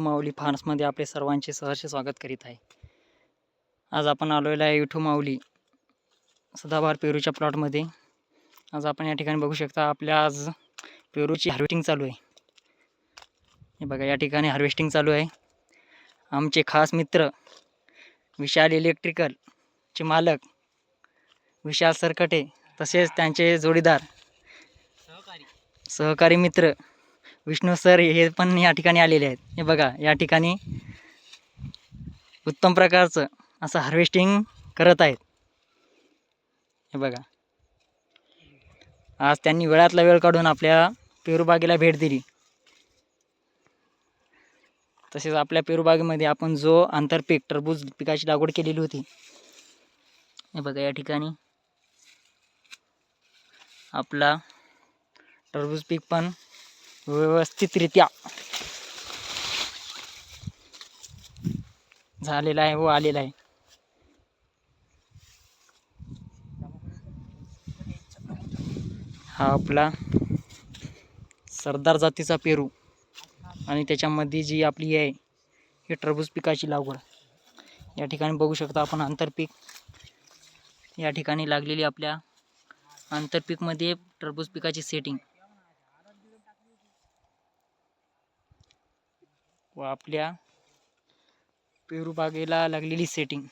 माऊली फार्म्समध्ये आपले सर्वांचे सहर्ष स्वागत करीत आहे. आज आपण आलेलो आहे विठू माऊली सदाबहार पेरूच्या प्लॉटमध्ये. आज आपण या ठिकाणी बघू शकता आपल्या आज पेरूची हार्वेस्टिंग चालू आहे. हे बघा या ठिकाणी हार्वेस्टिंग चालू आहे. आमचे खास मित्र विशाल इलेक्ट्रिकलचे मालक विशाल सरकटे तसेच त्यांचे जोडीदार सहकारी मित्र विष्णू सर हे पण या ठिकाणी आलेले आहेत. हे बघा या ठिकाणी उत्तम प्रकारचं असं हार्वेस्टिंग करत आहेत. हे बघा. आज त्यांनी वेळातला वेळ काढून आपल्या पेरूबागेला भेट दिली. तसेच आपल्या पेरूबागेमध्ये आपण जो आंतरपीक टरबूज पिकाची लागवड केलेली होती हे बघा या ठिकाणी. आपला टरबूज पीक पण व्यवस्थितरित्या. झालेला आहे हो, व आलेला आहे. हा आपला सरदार जातीचा पेरू. आणि त्याच्यामध्ये जी आपली आहे ही टरबूज पिकाची लागवड. या ठिकाणी बघू शकता आपण आंतरपीक या ठिकाणी लागलेली आपल्या आंतरपीकमध्ये टरबूज पिकाची सेटिंग व आपल्या पेरू बागेला लागलेली सेटिंग